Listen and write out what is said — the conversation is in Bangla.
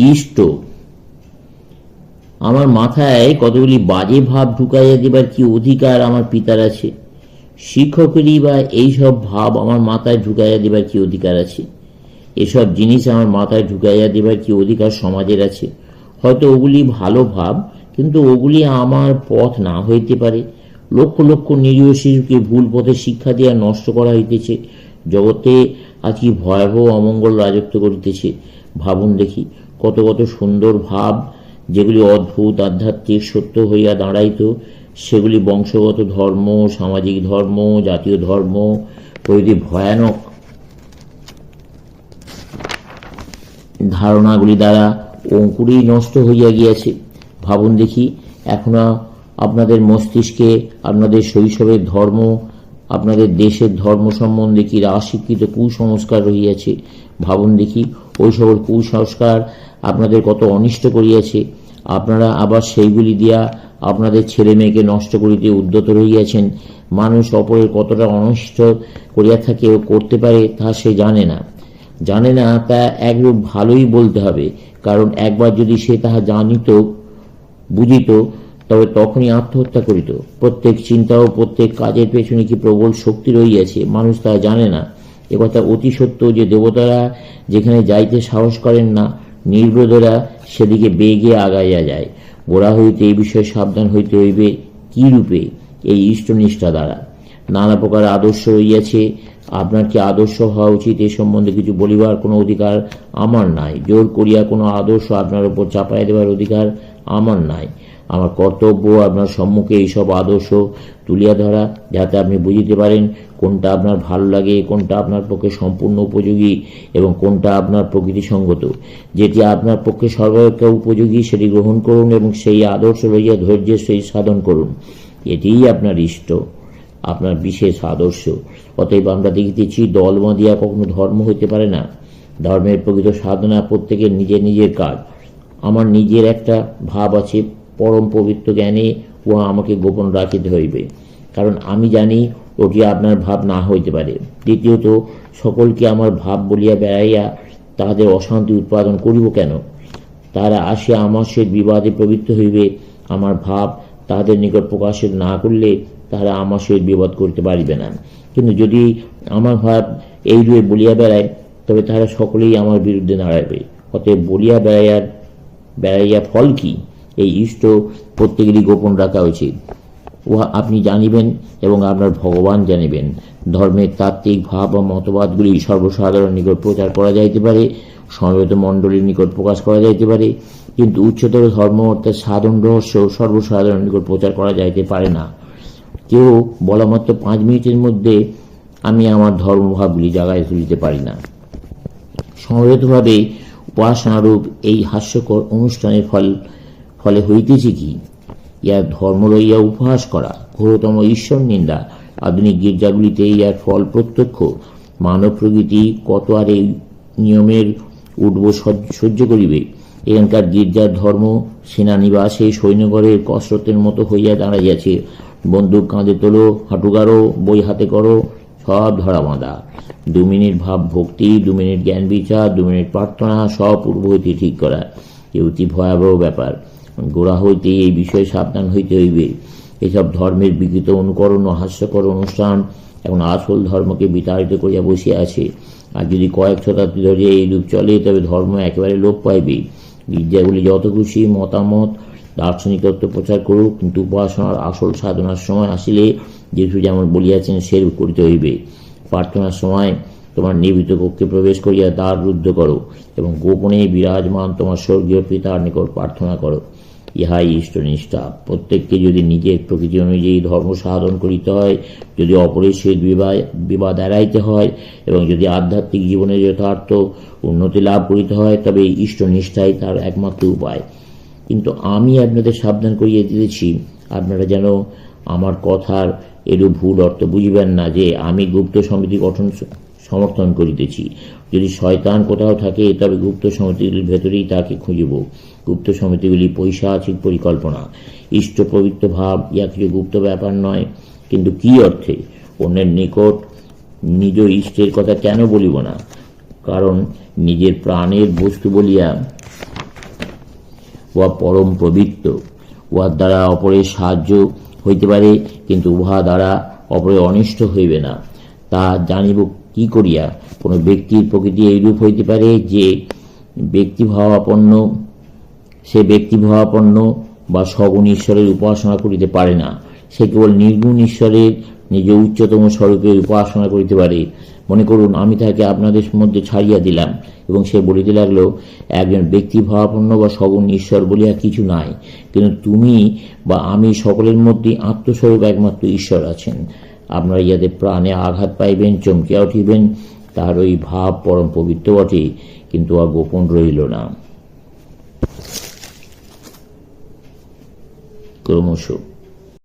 ইষ্ট। আমার মাথায় কতগুলি বাজে ভাব ঢুকাইয়া দেবার কি অধিকার আমার পিতার আছে? শিক্ষকেরই বা এইসব ভাব আমার মাথায় ঢুকাইয়া দেবার কি অধিকার আছে? এসব জিনিস আমার মাথায় ঢুকাইয়া দেবার কি অধিকার সমাজের আছে? হয়তো ওগুলি ভালো ভাব, কিন্তু ওগুলি আমার পথ না হইতে পারে। লক্ষ লক্ষ নিরীহ শিশুকে ভুল পথে শিক্ষা দিয়া নষ্ট করা হইতেছে। জগতে আজ কি ভয়াবহ অমঙ্গল রাজত্ব করিতেছে ভাবুন দেখি কত কত সুন্দর ভাব যেগুলি অদ্ভুত, আধ্যাত্মিক, সত্য হইয়া দাঁড়াইত, সেগুলি বংশগত ধর্ম, সামাজিক ধর্ম, জাতীয় ধর্ম প্রভৃতি ভয়ানক ধারণাগুলি দ্বারা অঙ্কুরেই নষ্ট হইয়া গিয়াছে। ভাবুন দেখি, এখনও আপনাদের মস্তিষ্কে, আপনাদের শৈশবের ধর্ম আপনাদের দেশের ধর্ম সম্বন্ধে কি অশিক্ষিত কুসংস্কার রহিয়াছে? ভাবুন দেখি, ওই সকল কুসংস্কার আপনাদের কত অনিষ্ট করিয়াছে? আপনারা আবার সেইগুলি দিয়া আপনাদের ছেলে মেয়েকে নষ্ট করিতে উদ্যত রহিয়াছেন। মানুষ অপরের কতটা অনিষ্ট করিয়া থাকে ও করতে পারে তা সে জানে না। জানে না তা একরূপ ভালোই বলতে হবে, কারণ একবার যদি সে তাহা জানিত, বুঝিত তবে তখনই আত্মহত্যা করিত। প্রত্যেক চিন্তা ও প্রত্যেক কাজের পেছনে কি প্রবল শক্তি রইয়াছে মানুষ তা জানে না। একথা অতি সত্য যে দেবতারা যেখানে যাইতে সাহস করেন না, নির্বোধরা সেদিকে বেগে আগাইয়া যায়। গোড়া হইতে এই বিষয়ে সাবধান হইতে হইবে কি রূপে? এই ইষ্টনিষ্ঠা দ্বারা। নানা প্রকার আদর্শ রইয়াছে আপনার কি আদর্শ হওয়া উচিত এ সম্বন্ধে কিছু বলিবার কোনো অধিকার আমার নাই? জোর করিয়া কোনো আদর্শ আপনার উপর চাপাইয়া দেবার অধিকার আমার নাই। আমার কর্তব্য, আপনার সম্মুখে এইসব আদর্শ তুলিয়া ধরা, যাতে আপনি বুঝিতে পারেন কোনটা আপনার ভালো লাগে, কোনটা আপনার পক্ষে সম্পূর্ণ উপযোগী এবং কোনটা আপনার প্রকৃতিসঙ্গত। যেটি আপনার পক্ষে সর্বাপেক্ষা উপযোগী, সেটি গ্রহণ করুন এবং সেই আদর্শ লইয়া ধৈর্যের সেই সাধন করুন। এটিই আপনার ইষ্ট, আপনার বিশেষ আদর্শ। অতএব আমরা দেখিতেছি, দল বাঁধিয়া কখনো ধর্ম হইতে পারে না। ধর্মের প্রকৃত সাধনা প্রত্যেকের নিজের নিজের কাজ। আমার নিজের একটা ভাব আছে পরম পবিত্র জ্ঞানে উহা আমাকে গোপন রাখিতে হইবে। কারণ আমি জানি ওটি আপনার ভাব না হইতে পারে। দ্বিতীয়ত, সকলকে আমার ভাব বলিয়া বেড়াইয়া তাহাদের অশান্তি উৎপাদন করিব কেন? তারা আসিয়া আমার সে বিবাদে প্রবৃত্ত হইবে। আমার ভাব তাহাদের নিকট প্রকাশিত না করলে তারা আমার সহিত বিবাদ করতে পারিবে না। কিন্তু যদি আমার ভাব এই রূপে বলিয়া বেড়ায়, তবে তারা সকলেই আমার বিরুদ্ধে দাঁড়াইবে অতএব বলিয়া বেড়াইয়ার, বেড়াইয়া ফল কি? এই ইষ্ট প্রত্যেকেরই গোপন রাখা উচিত। উহা আপনি জানিবেন এবং আপনার ভগবান জানিবেন। ধর্মের তাত্ত্বিক ভাব ও মতবাদগুলি সর্বসাধারণ নিকট প্রচার করা যাইতে পারে সমবেত মণ্ডলীর নিকট প্রকাশ করা যাইতে পারে, কিন্তু উচ্চতর ধর্ম অর্থাৎ সাধন রহস্য সর্বসাধারণ নিকট প্রচার করা যাইতে পারে না। কেউ বলা মাত্র পাঁচ মিনিটের মধ্যে আমি আমার ধর্মভাবগুলি জাগায় তুলিতে পারি না। সমবেতভাবে উপাসনারূপ এই হাস্যকর অনুষ্ঠানের ফল ফলে হইতেছে কি? ইহার ধর্ম লইয়া উপহাস করা, ঘোরতম ঈশ্বর নিন্দা, আধুনিক গির্জাগুলিতে ইহার ফল প্রত্যক্ষ, মানব প্রকৃতি কত আর এই নিয়মের উঠব সহ্য করিবে? এখানকার গির্জার ধর্ম, সেনানিবাসে সৈন্যগরের কসরতের মতো হইয়া দাঁড়াইয়াছে। বন্দুক কাঁধে তোলো, হাঁটু গাড়ো, বই হাতে করো, সব ধরা বাঁধা। দু মিনিট ভাব ভক্তি, দু মিনিট জ্ঞান বিচার, দু মিনিট প্রার্থনা, সব পূর্ব হইতে ঠিক করা। এ অতি ভয়াবহ ব্যাপার। গোড়া হইতে এই বিষয়ে সাবধান হইতে হইবে। এসব ধর্মের বিকৃত অনুকরণ ও হাস্যকর অনুষ্ঠান এখন আসল ধর্মকে বিতাড়িত করিয়া বসিয়া আছে। আর যদি কয়েক শতাব্দী ধরে এই রূপ চলে, তবে ধর্ম একেবারে লোপ পাইবে। গির্জাগুলি যত খুশি মতামত দার্শনিক তত্ত্ব প্রচার করুক, কিন্তু উপাসনার আসল সাধনার সময় আসিলে যিশু যেমন বলিয়াছেন, সেরূপ করিতে হইবে। প্রার্থনার সময় তোমার নিবিত কক্ষে প্রবেশ করিয়া দ্বার রুদ্ধ করো এবং গোপনে বিরাজমান তোমার স্বর্গীয় পিতার নিকট প্রার্থনা করো। ইহাই ইষ্টনিষ্ঠা প্রত্যেককে যদি নিজের প্রকৃতি অনুযায়ী ধর্ম সাধন করিতে হয়, যদি অপরের সহিত বিবাদ এড়াইতে হয় এবং যদি আধ্যাত্মিক জীবনে যথার্থ উন্নতি লাভ করিতে হয়, তবে ইষ্টনিষ্ঠাই তার একমাত্র উপায়। কিন্তু আমি আপনাদের সাবধান করিয়ে দিতেছি, আপনারা যেন আমার কথার এরূপ ভুল অর্থ বুঝিবেন না যে আমি গুপ্ত সমিতি গঠন সমর্থন করিতেছি। যদি শয়তান কোথাও থাকে, তবে গুপ্ত সমিতিগুলির ভেতরেই তাকে খুঁজিব। গুপ্ত সমিতিগুলি পৈশাচিক পরিকল্পনা। ইষ্ট পবিত্র ভাব ইয়া কিছু গুপ্ত ব্যাপার নয়, কিন্তু কি অর্থে? অন্যের নিকট নিজ ইষ্টের কথা কেন বলিব না? কারণ নিজের প্রাণের বস্তু বলিয়া উহা পরম পবিত্র। উহার দ্বারা অপরের সাহায্য হইতে পারে, কিন্তু উহা দ্বারা অপরের অনিষ্ট হইবে না। তা জানিব কি করিয়া কোনো ব্যক্তির প্রকৃতি এইরূপ হইতে পারে যে ব্যক্তিভাবাপন্ন সে ব্যক্তিভাবাপন্ন বা সগুণ ঈশ্বরের উপাসনা করিতে পারে না। সে কেবল নির্গুণ ঈশ্বরের নিজ উচ্চতম স্বরূপের উপাসনা করিতে পারে। মনে করুন, আমি তাকে আপনাদের মধ্যে ছাড়িয়া দিলাম এবং সে বলিতে লাগল, একজন ব্যক্তিভাবাপন্ন বা সগুণ ঈশ্বর বলিয়া কিছু নাই। কিন্তু তুমি বা আমি সকলের মধ্যেই আত্মস্বরূপ একমাত্র ঈশ্বর আছেন। আপনারা যাতে প্রাণে আঘাত পাইবেন, চমকিয়া উঠিবেন তাহার ওই ভাব পরম পবিত্র বটে, কিন্তু আর গোপন রইল না। ক্রমশ